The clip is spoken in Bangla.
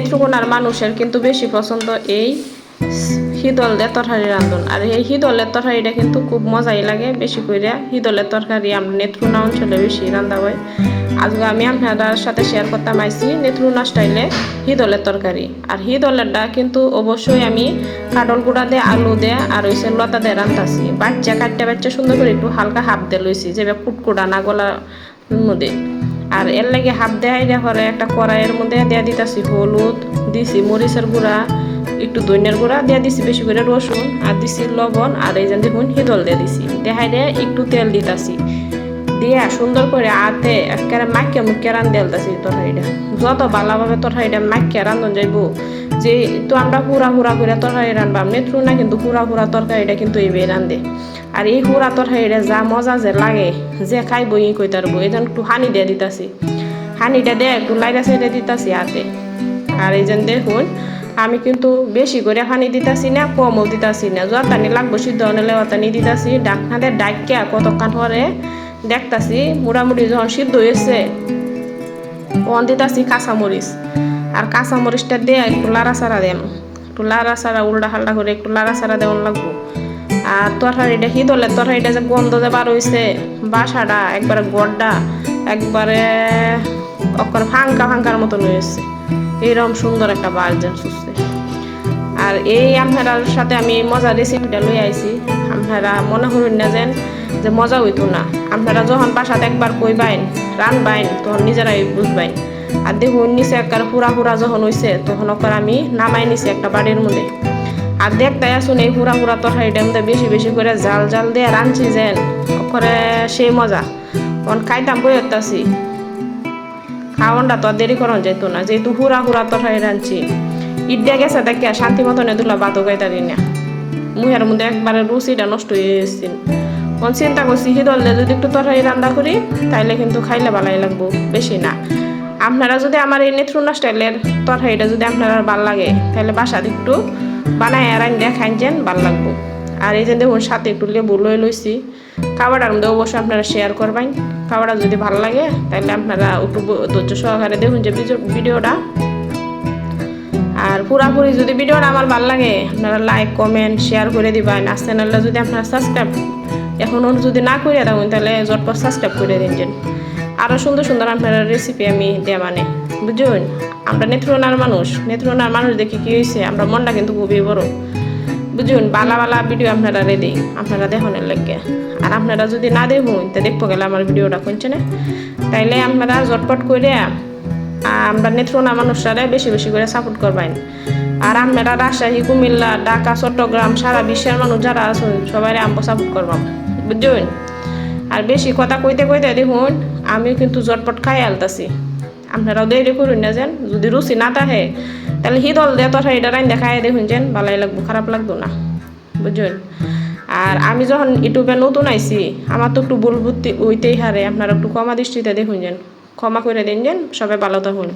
নেত্রকোনার মানুষের কিন্তু বেশি পছন্দ এই হিদল দিয়ে তরকারি রান্ধন। আর এই হিদলের তরকারিটা কিন্তু খুব মজাই লাগে বেশি করে হিদলের তরকারি আমরা নেত্রকোনা অঞ্চলে বেশি রান্ধা হয়। আজকে আমি আপনাদের সাথে শেয়ার করতাম আইসি নেত্রকোনা স্টাইলে হিদলের তরকারি আর হিদলেরটা কিন্তু অবশ্যই আমি কাটল গুঁড়া দিয়ে, আলু দিয়ে আর ওই লতা দিয়ে রান্তাছি বাচ্চা কাটতে বাচ্চা সুন্দর করে একটু হালকা হাফ দিয়ে লইছি যে কুটকুটা না গলার মধ্যে আর এর লাগে হাফ দেয় পরে একটা কড়াইয়ের মধ্যে দেয়া দিতেছি হলুদ, দিছি মরিচের গুঁড়া, একটু ধনিয়ার গুঁড়া, দেয়া দিছি বেশি করে রসুন, আর দিছি লবণ, আর এই যে দেখুন হিদল দিয়ে দিছি। দেহাই দিয়ে একটু তেল দিতাছি। দিয়া সুন্দর করে আতে একেবারে মাখিয়া মুখিয়া রান দেলতাছি তরকারিটা। যত ভালোভাবে তরকারিটা মাখিয়া রান্ধন যাইব যে তো আমরা হুরা হুরা করে তরকারি রানবাম নেত্রু না কিন্তু হুরা হুরা তরকারিটা কিন্তু এইভাবে রান্ধে। আর এই হুরা তরকারিটা যা মজা যে লাগে, যে খাই ই কই তারবো এই জন্য একটু হানি দিয়ে দিতাছি। হানিটা দিয়ে একটু লাইরা সাইডে দিতাছি আতে আর এই যেন দেখুন, আমি কিন্তু বেশি করে পানি দিতাছি না, কমও দিতাছি না। যতানি লাগবো সিদ্ধ হলে অতানি দিতাছি। ডাকনাতে ডাকিয়া কতক্ষণ পরে দেখতাছি, মোটামুটি যখন সিদ্ধ হয়েছে, তখন দিতাছি কাঁচামরিচ। আর কাঁচামরিচটা দিয়ে একটু সারা দেন। একটু সারা উল্টা হাল্টা করে একটু লাড়া সারা দেওয়ান লাগবো। আর তরকারিটা হিদলে তরকারিটা যে গন্ধ যে বার হয়েছে বাসাটা একবারে গড়টা একবারে অকর ফাঙ্কা ফাঙ্কার মতন হয়েছে এইরকম সুন্দর একটা বার্জেন সুস্থে। আর এই আপনার সাথে আমি মজার রেসিপিটা লই আইছি। আপনারা মনে করুন না যেন যে মজা হইতো না। আপনারা যখন বাসাতে একবার কইবাইন, রানবাইন, তখন নিজেরাই বুঝবাইন। আর দেখুন নিচে একবার পুরা পুরা যখন হইছে, তখন ওকর আমি নামাই নিছি একটা বাড়ির মধ্যে। আর দেখতে আসুন এই পুরা পুরা তরকারিটার মধ্যে বেশি বেশি করে জাল জাল দিয়ে রাঁধছি যেন ওকরে সেই মজা। তখন খাইতাম বই হতাছি খাওয়ানটা তো আর দেরি করানো যেত না, যেহেতু হুরা হুরা তরকারি রাঁধছি। ইড্ডা গেছে দেখে শান্তি মতন এদুলা বাতো গাইতারি না। মুহের মধ্যে একবারে রুচিটা নষ্ট হয়ে গেছে কোন চিন্তা করছি হিদলে যদি একটু তরকারি রান্না করি, তাইলে কিন্তু খাইলে ভালাই লাগবো, বেশি না। আপনারা যদি আমার এই নেত্রুনা স্টাইলের তরকারিটা যদি আপনারা ভালো লাগে, তাহলে বাসাতে একটু বানায় রান দিয়ে খাইছেন ভালো লাগবো। আর এই যে দেখুন, সাথে একটু লেবু লই লইছি। খাবারটার মধ্যে অবশ্যই আপনারা শেয়ার করবেন। খাবারটা যদি ভালো লাগে, তাহলে আপনারা একটু ধৈর্য সহকারে দেখুন যে ভিডিওটা। আর পুরাপুরি যদি ভিডিওটা আমার ভালো লাগে, আপনারা লাইক কমেন্ট শেয়ার করে দিবেন। আর চ্যানেলটা যদি আপনারা সাবস্ক্রাইব এখনও যদি না করে থাকুন, তাহলে জটপট সাবস্ক্রাইব করে দিন আরও সুন্দর সুন্দর আপনারা রেসিপি আমি দেয়া মানে। বুঝুন? আমরা নেত্রনার মানুষ। নেত্রনার মানুষ দেখি কী হয়েছে আমরা মনটা কিন্তু খুবই বড়। বুঝুন? বালা বালা ভিডিও আপনারা রেডি আপনারা দেখনের লাগে। আর আপনারা যদি না দেখুন, তা দেখব গেলে আমার ভিডিওটা কোনছে না। তাইলে আপনারা জটপট করে আমরা নেত্রনা মানুষরা বেশি বেশি করে সাপোর্ট করবেন আর আপনারা রাজশাহী, কুমিল্লা, ঢাকা, চট্টগ্রাম, সারা বিশ্বের মানুষ যারা আছেন সবাই আমরা সাপোর্ট করবাম। বুঝুন? আর বেশি কথা কইতে কইতে দেখুন আমি কিন্তু জটপট খাই আলতাছি। আপনারাও দেরি করুন না যেন, যদি রুচি না থাকে তাহলে হিদল দিয়ে তথা এটা রাইন দেখাই দেখুন যেন ভালাই লাগবো, খারাপ লাগতো না বুঝলেন আর আমি যখন ইউটিউবে নতুন আইছি, আমার তো একটু ভুল বুদ্ধি হইতেই হারে, আপনারা একটু ক্ষমা দৃষ্টিতে দেখুন যেন, ক্ষমা করে দিন যেন, সবাই ভালো থাকুন।